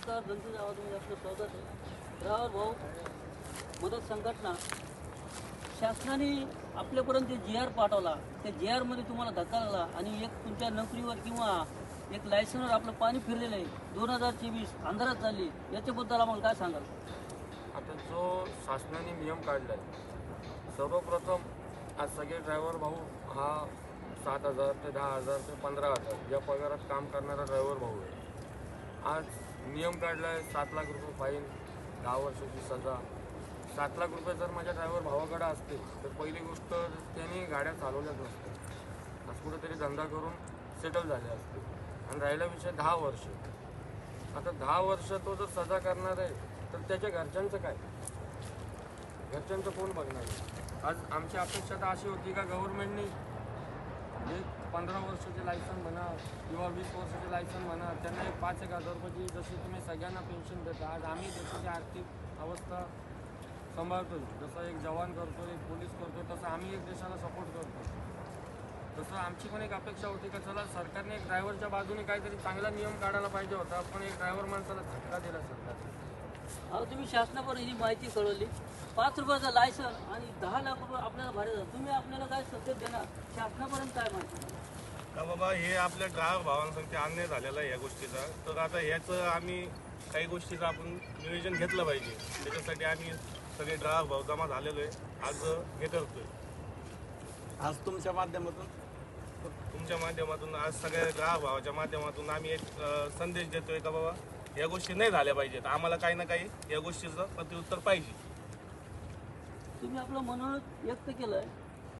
नमस्कार जनतेच्या आवाजामध्ये आपलं स्वागत. आहे राहुल भाऊ मदत संघटना शासनाने आपल्यापर्यंत जे जी आर पाठवला त्या जी आरमध्ये तुम्हाला धक्का लागला आणि एक तुमच्या नोकरीवर किंवा एक लायसनवर आपलं पाणी फिरलेलं आहे. दोन हजार चोवीस अंधारात चालली याच्याबद्दल आम्हाला काय सांगाल? आता जो शासनाने नियम काढला आहे सर्वप्रथम आज सगळे ड्रायव्हर भाऊ हा सात हजार ते दहा हजार ते पंधरा हजार या पगारात काम करणारा ड्रायव्हर भाऊ आहे. आज नियम काढला आहे सात लाख रुपये फाईन दहा वर्षाची सजा. सात लाख रुपये जर माझ्या ड्रायव्हर भावाकडे असते तर पहिली गोष्ट त्यांनी गाड्या चालवल्याच नसत्या आज कुठेतरी धंदा करून सेटल झाले असते आणि राहिला विषय दहा वर्ष. आता दहा वर्ष तो जर सजा करणार आहे तर त्याच्या घरच्यांचं काय? घरच्यांचं कोण बघणार? आहे? आज आमची अपेक्षा तर अशी होती का गव्हर्नमेंटने एक पंधरा वर्षाचे लायसन म्हणा किंवा वीस वर्षाचे लायसन म्हणा त्यांना एक पाच एक हजार रुपयाची जशी तुम्ही सगळ्यांना पेन्शन देता आज आम्ही देशाची आर्थिक अवस्था सांभाळतो जसं एक जवान करतो एक पोलीस करतो तसं आम्ही एक देशाला सपोर्ट करतो तसं आमची पण एक अपेक्षा होती का चला सरकारने एक ड्रायव्हरच्या बाजूने काहीतरी चांगला नियम काढायला पाहिजे होता पण एक ड्रायव्हर माणसाला धक्का दिला सरकारने. अहो तुम्ही शासनापर्यंत ही माहिती कळवली. पाच रुपयाचं लायसन आणि दहा लाख रुपये आपल्याला भाडे तुम्ही आपल्याला काय काय माहिती? का बाबा हे आपल्या ग्राहक भावांसाठी अन्याय झालेला आहे या गोष्टीचा. तर आता ह्याचं आम्ही काही गोष्टीचं आपण नियोजन घेतलं पाहिजे. त्याच्यासाठी आम्ही सगळे ग्राहक भाव जमा झालेलो आहे. आज हे करतोय. आज तुमच्या माध्यमातून? तुमच्या माध्यमातून आज सगळ्या ग्राहक भावाच्या माध्यमातून आम्ही एक अ, संदेश देतोय का बाबा या गोष्टी नाही झाल्या पाहिजेत. आम्हाला काही ना काही या गोष्टीचं प्रत्युत्तर पाहिजे. तुम्ही आपलं मनोरथ व्यक्त केलंय.